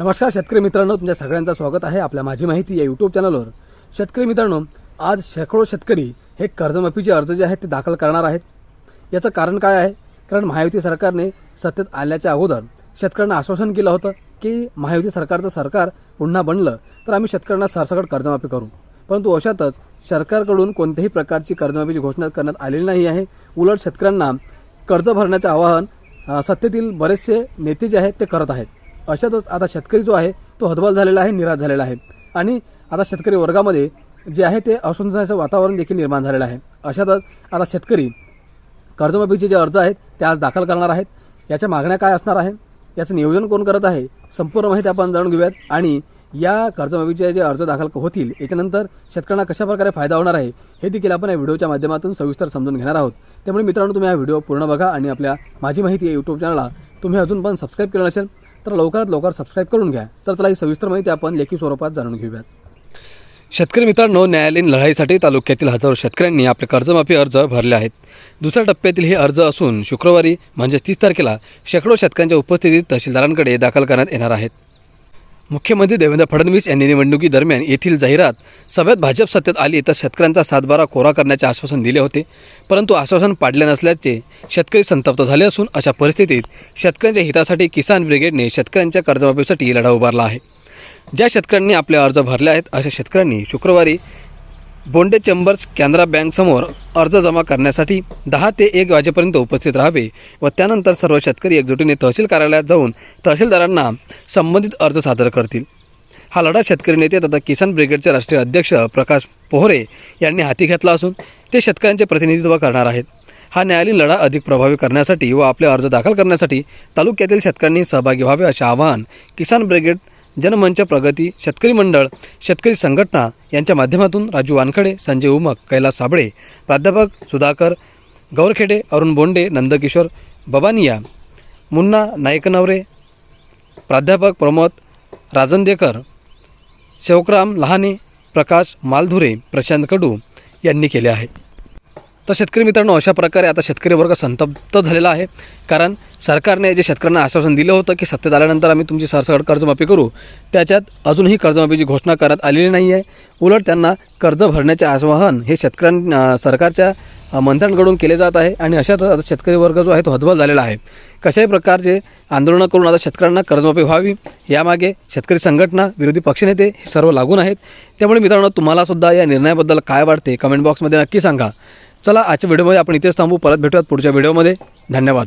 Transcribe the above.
नमस्कार शेतकरी मित्रांनो तुमच्या सगळ्यांचं स्वागत आहे आपल्या माझी माहिती या यूट्यूब चॅनलवर शेतकरी मित्रांनो आज शेकडो शेतकरी हे कर्जमाफीचे अर्ज जे आहेत ते दाखल करणार आहेत. याचं कारण काय आहे? कारण महायुती सरकारने सत्तेत आल्याच्या अगोदर शेतकऱ्यांना आश्वासन केलं होतं की महायुती सरकारचं सरकार पुन्हा बनलं तर आम्ही शेतकऱ्यांना सरसकट कर्जमाफी करू. परंतु अशातच सरकारकडून कोणत्याही प्रकारची कर्जमाफीची घोषणा करण्यात आलेली नाही आहे. उलट शेतकऱ्यांना कर्ज भरण्याचं आवाहन सत्तेतील बरेचसे नेते जे आहेत ते करत आहेत. अशातच आता शेतकरी जो आहे तो हतबल झालेला आहे निराश झालेला आहे. आणि आता शेतकरी वर्गामध्ये जे आहे ते असंतोषाचं वातावरण देखील निर्माण झालेलं आहे. अशातच आता शेतकरी कर्जमाफीचे जे अर्ज आहेत ते आज दाखल करणार आहेत. याच्या मागण्या काय असणार आहे? याचं नियोजन कोण करत आहे? संपूर्ण माहिती आपण जाणून घेऊयात. आणि या कर्जमाफीचे जे अर्ज दाखल होतील याच्यानंतर शेतकऱ्यांना कशा प्रकारे फायदा होणार आहे हे देखील आपण या व्हिडिओच्या माध्यमातून सविस्तर समजून घेणार आहोत. त्यामुळे मित्रांनो तुम्ही हा व्हिडिओ पूर्ण बघा आणि आपल्या माझी माहिती या यूट्यूब चॅनलला तुम्ही अजून पण सबस्क्राईब केलं नसेल तर लवकरात लवकर सबस्क्राईब करून घ्या. तर चला ही सविस्तर माहिती आपण लेखी स्वरूपात जाणून घेऊयात. शेतकरी मित्रांनो न्यायालयीन लढाईसाठी तालुक्यातील हजारो शेतकऱ्यांनी आपले कर्जमाफी अर्ज भरले आहेत. दुसऱ्या टप्प्यातील हे अर्ज असून शुक्रवारी म्हणजेच तीस तारखेला शेकडो शेतकऱ्यांच्या उपस्थितीत तहसीलदारांकडे दाखल करण्यात येणार आहेत. मुख्यमंत्री देवेंद्र फडणवीस यांनी निवडणुकीदरम्यान येथील जाहिरात सभेत भाजप सत्तेत आली तर शेतकऱ्यांचा सातबारा कोरा करण्याचे आश्वासन दिले होते. परंतु आश्वासन पाडले नसल्याचे शेतकरी संतप्त झाले असून अशा परिस्थितीत शेतकऱ्यांच्या हितासाठी किसान ब्रिगेडने शेतकऱ्यांच्या कर्जमाफीसाठी लढा उभारला आहे. ज्या शेतकऱ्यांनी आपले अर्ज भरले आहेत अशा शेतकऱ्यांनी शुक्रवारी बोंडे चेंबर्स कॅनरा बँकसमोर अर्ज जमा करण्यासाठी दहा ते एक वाजेपर्यंत उपस्थित राहावे व त्यानंतर सर्व शेतकरी एकजुटीने तहसील कार्यालयात जाऊन तहसीलदारांना संबंधित अर्ज सादर करतील. हा लढा शेतकरी नेते तथा किसान ब्रिगेडचे राष्ट्रीय अध्यक्ष प्रकाश पोहरे यांनी हाती घेतला असून ते शेतकऱ्यांचे प्रतिनिधित्व करणार आहेत. हा न्यायालयीन लढा अधिक प्रभावी करण्यासाठी व आपले अर्ज दाखल करण्यासाठी तालुक्यातील शेतकऱ्यांनी सहभागी व्हावे असे आवाहन किसान ब्रिगेड जनमंच प्रगती शेतकरी मंडळ शेतकरी संघटना यांच्या माध्यमातून राजू वानखडे संजय उमक कैलास साबळे प्राध्यापक सुधाकर गौरखेडे अरुण बोंडे नंदकिशोर बबानिया मुन्ना नायकनवरे प्राध्यापक प्रमोद राजंदेकर शेवकराम लहाने प्रकाश मालधुरे प्रशांत कडू यांनी केले आहे. तर शेतकरी मित्रांनो अशा प्रकारे आता शेतकरी वर्ग संतप्त झालेला आहे. कारण सरकारने जे शेतकऱ्यांना आश्वासन दिलं होतं की सत्तेत आल्यानंतर आम्ही तुमची सरसकट कर्जमाफी करू त्याच्यात अजूनही कर्जमाफीची घोषणा करण्यात आलेली नाही आहे उलट त्यांना कर्ज भरण्याचे आवाहन हे शेतकऱ्यां सरकारच्या मंत्र्यांकडून केले जात आहे आणि अशात आता शेतकरी वर्ग जो आहे तो हतबल झालेला आहे. कशाही प्रकारचे आंदोलनं करून आता शेतकऱ्यांना कर्जमाफी व्हावी यामागे शेतकरी संघटना विरोधी पक्षनेते हे सर्व लागून आहेत. त्यामुळे मित्रांनो तुम्हालासुद्धा या निर्णयाबद्दल काय वाटते? कमेंट बॉक्समध्ये नक्की सांगा. चला आजच्या व्हिडिओमध्ये आपण इथेच थांबू. परत भेटूयात पुढच्या व्हिडिओमध्ये. धन्यवाद.